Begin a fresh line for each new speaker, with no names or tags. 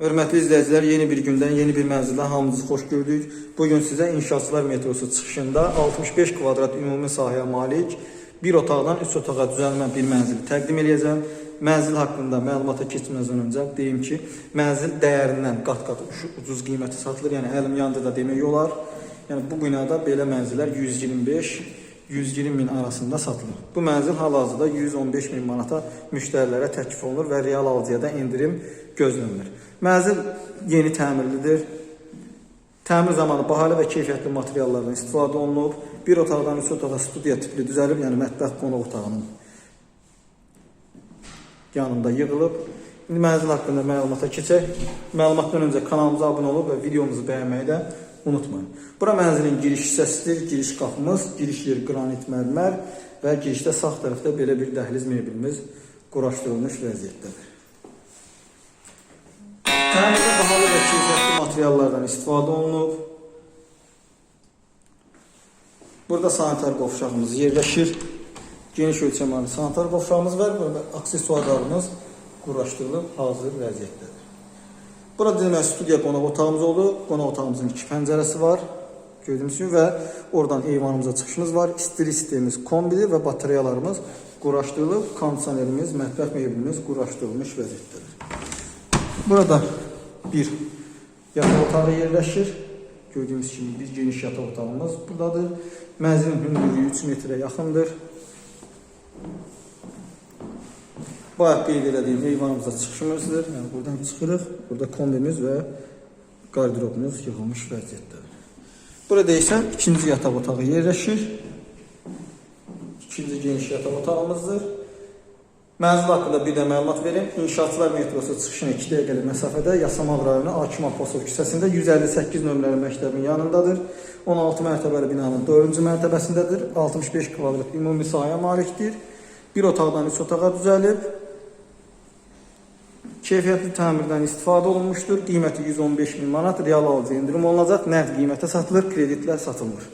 Hörmətli izləyicilər, yeni bir gündən, yeni bir mənzildən hamınızı xoş gördük. Bugün sizə İnşaatçılar metrosu çıxışında 65 kvadrat ümumi sahəyə malik bir otaqdan 3 otağa düzəlmə bir mənzili təqdim edəcəm. Mənzil haqqında məlumata keçməzdən öncə deyim ki, mənzil dəyərindən qat-qat ucu- ucuz qiymətə satılır. Yəni əlim yandı da demək olar. Yəni bu binada belə mənzillər 125 120 min arasında satılır. Bu mənzil hal-hazırda 115 min manata müştərilərə təklif olunur və real alıcıya da endirim gözlənilir. Mənzil yeni təmirlidir. Təmir zamanı bahalı və keyfiyyətli materiallardan istifadə olunub. Bir otaqdan üç otağa studiya tipli düzəlib, yəni mətbəx qonaq otağının yanında yığılıb. İndi mənzil haqqında məlumata keçək. Məlumatdan öncə kanalımıza abunə olub və videomuzu bəyənməyi də unutmayın. Bura mənzilin giriş hissəsidir. Giriş qapımız, giriş yeri qranit mərmər və girişdə sağ tərəfdə belə bir dəhliz meblimiz quraşdırılmış vəziyyətdədir. Təmirdə bahalı və keyfiyyətli materiallardan istifadə olunub. Burada sanitar qovşağımız yerləşir. Geniş ölçəməli sanitar qovşağımız var və aksesuarlarımız quraşdırılıb hazır vəziyyətdədir. Burada demək studiya qonaq otağımız oldu. Qonaq otağımızın iki pəncərəsi var. Gördüyünüz kimi və oradan eyvanımıza çıxışımız var. İstili sistemimiz kombidir və batareyalarımız quraşdırılıb. Kondisionerimiz, mətbəx meblimiz quraşdırılmış vəziyyətdədir. Burada bir yataq otağı yerləşir. Gördüyünüz kimi bir geniş yataq otağımız buradadır. Mənzilin hündürlüyü 3 metrə yaxındır. Bayaq qeyd elədiyim eyvanımıza çıxışımızdır. Yəni buradan çıxırıq. Burada kombimiz və qarderobumuz yığılmış vəziyyətdədir. Burada isə ikinci yataq otağı yerləşir. İkinci geniş yataq otağımızdır. Mənzil haqqında bir də məlumat verim. İnşaatçılar metrosu çıxışına 2 dəqiqəlik məsafədə Yasamal rayonu Hakim Abbasov küçəsində 158 nömrəli məktəbin yanındadır. 16 mərtəbəli binanın 4-cü mərtəbəsindədir. 65 kvadrat ümumi sahəyə malikdir. Bir otaqdan 3 otağa düzəlib. Keyfiyyətli təmirdən istifadə olunmuşdur. Qiyməti 115 min manat, real alıcı endirim olunacaq. Nəqd qiymətə satılır, kreditlər satılmır.